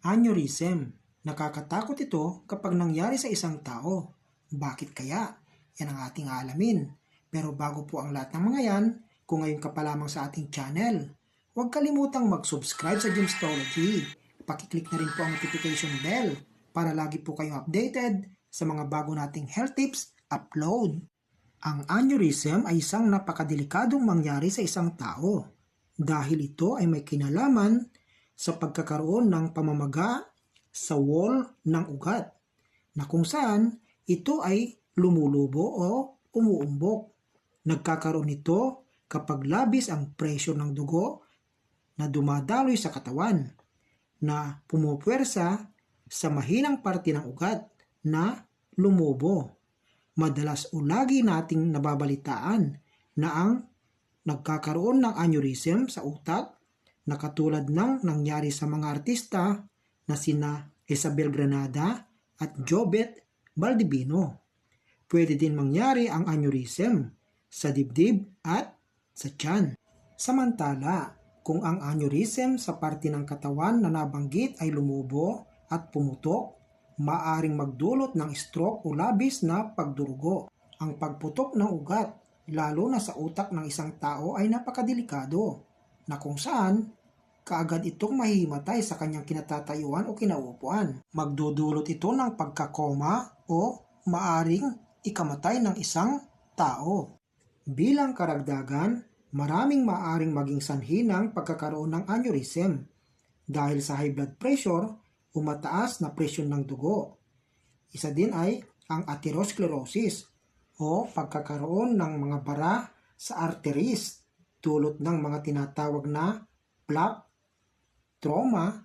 Aneurysm. Nakakatakot ito kapag nangyari sa isang tao. Bakit kaya? Yan ang ating aalamin. Pero bago po ang lahat ng mga yan, kung ngayon ka pa lamang sa ating channel, huwag kalimutang mag-subscribe sa Gemstology. Pakiclick na rin po ang notification bell para lagi po kayong updated sa mga bago nating health tips upload. Ang aneurysm ay isang napakadelikadong mangyari sa isang tao dahil ito ay may kinalaman sa pagkakaroon ng pamamaga sa wall ng ugat na kung saan ito ay lumulubo o umuumbok. Nagkakaroon ito kapag labis ang pressure ng dugo na dumadaloy sa katawan na pumupwersa sa mahinang parte ng ugat na lumubo. Madalas o lagi nating nababalitaan na ang nagkakaroon ng aneurysm sa utak na katulad ng nangyari sa mga artista na sina Isabel Granada at Jobet Baldivino. Pwede din mangyari ang aneurysm sa dibdib at sa tiyan. Samantala, kung ang aneurysm sa parte ng katawan na nabanggit ay lumubo at pumutok, maaring magdulot ng stroke o labis na pagdurugo. Ang pagputok ng ugat, lalo na sa utak ng isang tao ay napakadelikado, na kung saan kaagad itong mahihimatay sa kanyang kinatatayuan o kinauupuan. Magdudulot ito ng pagkakoma o maaring ikamatay ng isang tao. Bilang karagdagan, maraming maaring maging sanhi ng pagkakaroon ng aneurysm dahil sa high blood pressure o mataas na presyon ng dugo. Isa din ay ang atherosclerosis o pagkakaroon ng mga bara sa arteries tulot ng mga tinatawag na plaque, trauma,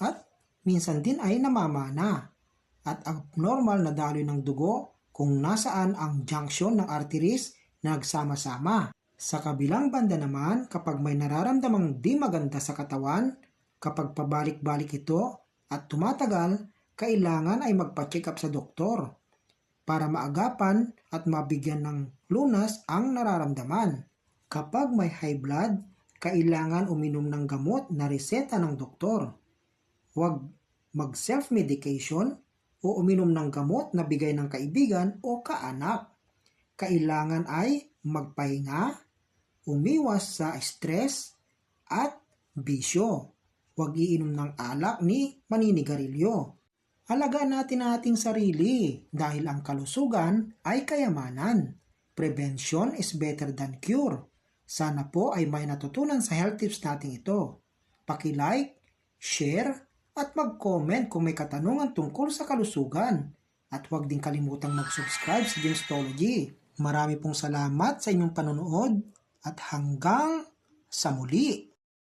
at minsan din ay namamana at abnormal na daloy ng dugo kung nasaan ang junction ng arteries na nagsama-sama. Sa kabilang banda naman, kapag may nararamdamang di maganda sa katawan, kapag pabalik-balik ito at tumatagal, kailangan ay magpa-check up sa doktor para maagapan at mabigyan ng lunas ang nararamdaman. Kapag may high blood, kailangan uminom ng gamot na reseta ng doktor. Huwag mag-self-medication o uminom ng gamot na bigay ng kaibigan o kaanak. Kailangan ay magpahinga, umiwas sa stress at bisyo. Huwag iinom ng alak ni maninigarilyo. Alagaan natin ang ating sarili dahil ang kalusugan ay kayamanan. Prevention is better than cure. Sana po ay may natutunan sa health tips natin ito. Paki-like, share, at mag-comment kung may katanungan tungkol sa kalusugan. At huwag din kalimutang mag-subscribe sa Gemstology. Marami pong salamat sa inyong panonood at hanggang sa muli.